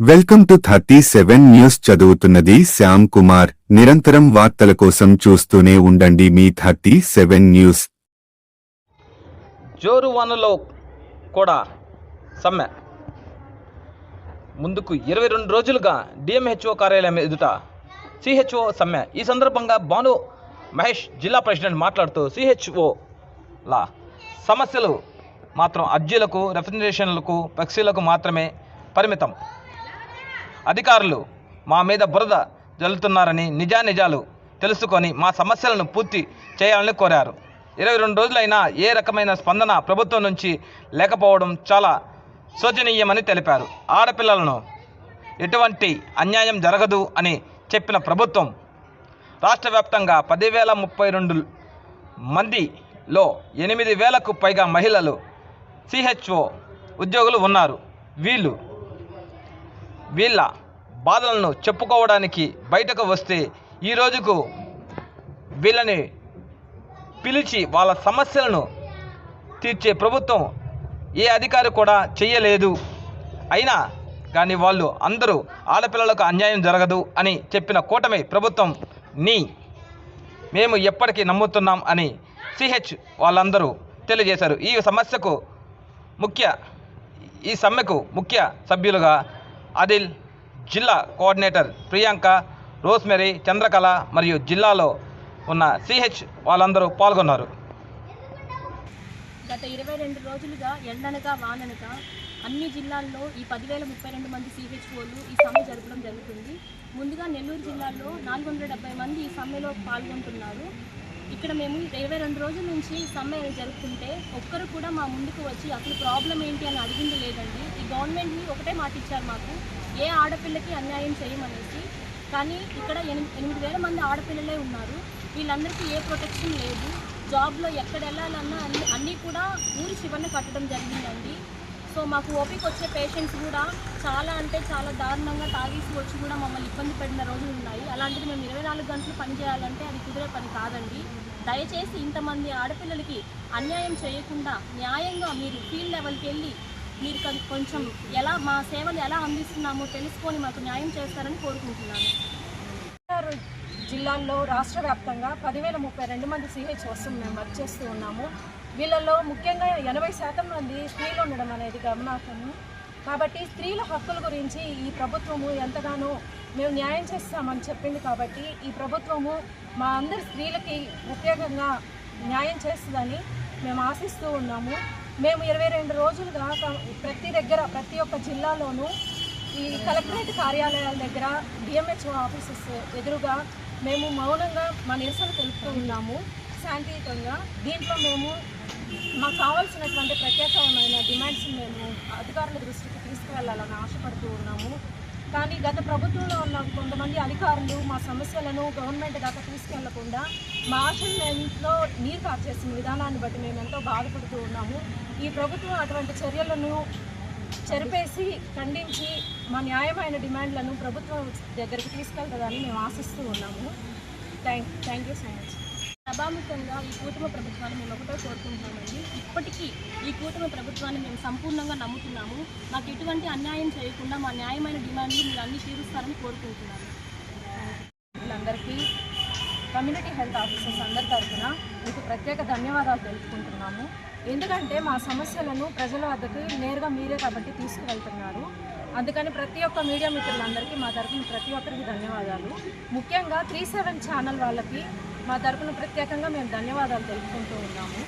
Welcome to thirty seven news చదువుతున్నది శ్యామ్ కుమార్. నిరంతరం వార్తల కోసం చూస్తూనే ఉండండి మీ థర్టీ సెవెన్ న్యూస్. జోరు వానలో కూడా సమ్మె. ముందుకు ఇరవై రెండు రోజులుగా డిఎంహెచ్ఓ కార్యాలయం ఎదుట సిహెచ్ఓ సమ్మె. ఈ సందర్భంగా భాను మహేష్ జిల్లా ప్రెసిడెంట్ మాట్లాడుతూ సిహెచ్ఓల సమస్యలు మాత్రం అర్జీలకు రిప్రజెంటేషన్లకు ఫ్లెక్సీలకు మాత్రమే పరిమితం. అధికారులు మా మీద బురద జల్లుతున్నారని నిజానిజాలు తెలుసుకొని మా సమస్యలను పూర్తి చేయాలని కోరారు. ఇరవై రెండు రోజులైనా ఏ రకమైన స్పందన ప్రభుత్వం నుంచి లేకపోవడం చాలా శోచనీయమని తెలిపారు. ఆడపిల్లలను ఎటువంటి అన్యాయం జరగదు అని చెప్పిన ప్రభుత్వం రాష్ట్ర వ్యాప్తంగా పదివేల ముప్పై రెండు మందిలో ఎనిమిది వేలకు పైగా మహిళలు సిహెచ్ఓ ఉద్యోగులు ఉన్నారు. వీళ్ళు వీళ్ళ బాధలను చెప్పుకోవడానికి బయటకు వస్తే ఈ రోజుకు వీళ్ళని పిలిచి వాళ్ళ సమస్యలను తీర్చే ప్రభుత్వం ఏ అధికారి కూడా చేయలేదు అయినా కానీ వాళ్ళు అందరూ ఆడపిల్లలకు అన్యాయం జరగదు అని చెప్పిన కూటమి ప్రభుత్వం నీ మేము ఎప్పటికీ నమ్ముతున్నాం అని సిహెచ్ వాళ్ళందరూ తెలియజేశారు. ఈ సమస్యకు ముఖ్య ఈ సమ్మెకు ముఖ్య సభ్యులుగా అదిల్ జిల్లా కోఆర్డినేటర్ ప్రియాంక రోస్మెరీ చంద్రకళ మరియు జిల్లాలో ఉన్న సిహెచ్ వాళ్ళందరూ పాల్గొన్నారు. గత ఇరవై రెండు రోజులుగా ఎండనక వాననక అన్ని జిల్లాల్లో ఈ పదివేల ముప్పై రెండు మంది సిహెచ్ఓలు ఈ సమ్మె జరపడం జరుగుతుంది. ముందుగా నెల్లూరు జిల్లాలో నాలుగు వందల డెబ్బై మంది ఈ సమ్మెలో పాల్గొంటున్నారు. ఇక్కడ మేము ఇరవై రెండు రోజుల నుంచి సమ్మె జరుపుతుంటే ఒక్కరు కూడా మా ముందుకు వచ్చి అసలు ప్రాబ్లం ఏంటి అని అడిగింది లేదండి. గవర్నమెంట్ని ఒకటే మాట ఇచ్చారు మాకు. ఏ ఆడపిల్లకి అన్యాయం చేయమనేసి. కానీ ఇక్కడ ఎనిమిది ఎనిమిది వేల మంది ఆడపిల్లలే ఉన్నారు. వీళ్ళందరికీ ఏ ప్రొటెక్షన్ లేదు. జాబ్లో ఎక్కడ వెళ్ళాలన్నా అన్ని అన్నీ కూడా ఊరి శివన్న కట్టడం జరిగిందండి. సో మాకు ఓపిక వచ్చే పేషెంట్స్ కూడా చాలా అంటే చాలా దారుణంగా తాగేసి వచ్చి కూడా మమ్మల్ని ఇబ్బంది పడిన రోజులు ఉన్నాయి. అలాంటిది మేము ఇరవై నాలుగు గంటలు పని చేయాలంటే అది కుదిరే పని కాదండి. దయచేసి ఇంతమంది ఆడపిల్లలకి అన్యాయం చేయకుండా న్యాయంగా మీరు ఫీల్డ్ లెవెల్కి వెళ్ళి మీరు కొంచెం ఎలా మా సేవలు ఎలా అందిస్తున్నామో తెలుసుకొని మాకు న్యాయం చేస్తారని కోరుకుంటున్నాను. జిల్లాల్లో రాష్ట్ర వ్యాప్తంగా పదివేల ముప్పై రెండు మంది సిహెచ్ వస్తుంది మేము వర్క్ చేస్తూ ఉన్నాము. వీళ్ళల్లో ముఖ్యంగా ఎనభై శాతం మంది స్త్రీలు ఉండడం అనేది గమనార్హము. కాబట్టి స్త్రీల హక్కుల గురించి ఈ ప్రభుత్వము ఎంతగానో మేము న్యాయం చేస్తామని చెప్పింది కాబట్టి ఈ ప్రభుత్వము మా అందరి స్త్రీలకి ప్రత్యేకంగా న్యాయం చేస్తుందని మేము ఆశిస్తూ ఉన్నాము. మేము ఇరవై రెండు రోజులుగా ప్రతి దగ్గర ప్రతి ఒక్క జిల్లాలోనూ ఈ కలెక్టరేట్ కార్యాలయాల దగ్గర డిఎంహెచ్ఓ ఆఫీసెస్ ఎదురుగా మేము మౌనంగా మా నిరసన తెలుపుతూ ఉన్నాము. శాంతియుతంగా దీంట్లో మేము మాకు కావాల్సినటువంటి ప్రత్యేకమైన డిమాండ్స్ మేము అధికారుల దృష్టికి తీసుకువెళ్ళాలని ఆశపడుతూ ఉన్నాము. కానీ గత ప్రభుత్వంలో ఉన్న కొంతమంది అధికారులు మా సమస్యలను గవర్నమెంట్ దాకా తీసుకెళ్ళకుండా మా ఆశల్లో నీరు కార్చేసిన విధానాన్ని బట్టి మేము ఎంతో బాధపడుతూ ఉన్నాము. ఈ ప్రభుత్వం అటువంటి చర్యలను చెరిపేసి ఖండించి మా న్యాయమైన డిమాండ్లను ప్రభుత్వం దగ్గరికి తీసుకెళ్తుందని మేము ఆశిస్తూ ఉన్నాము. Thank thank you so much సభాముఖంగా ఈ కూటమి ప్రభుత్వాన్ని మేము ఒకటో కోరుకుంటున్నామండి. ఇప్పటికీ ఈ కూటమి ప్రభుత్వాన్ని మేము సంపూర్ణంగా నమ్ముతున్నాము. మాకు ఎటువంటి అన్యాయం చేయకుండా మా న్యాయమైన డిమాండ్లు మీరు అన్ని తీరుస్తారని కోరుకుంటున్నాను వీళ్ళందరికీ కమ్యూనిటీ హెల్త్ ఆఫీసర్స్ అందరి తరఫున మీకు ప్రత్యేక ధన్యవాదాలు తెలుపుకుంటున్నాము. ఎందుకంటే మా సమస్యలను ప్రజల వద్దకు నేరుగా మీరే కాబట్టి తీసుకువెళ్తున్నారు. అందుకని ప్రతి ఒక్క మీడియా మిత్రులందరికీ మా తరఫున ప్రతి ఒక్కరికి ధన్యవాదాలు. ముఖ్యంగా త్రీ సెవెన్ ఛానల్ వాళ్ళకి మా తరఫున ప్రత్యేకంగా మేము ధన్యవాదాలు తెలుపుకుంటూ ఉన్నాము.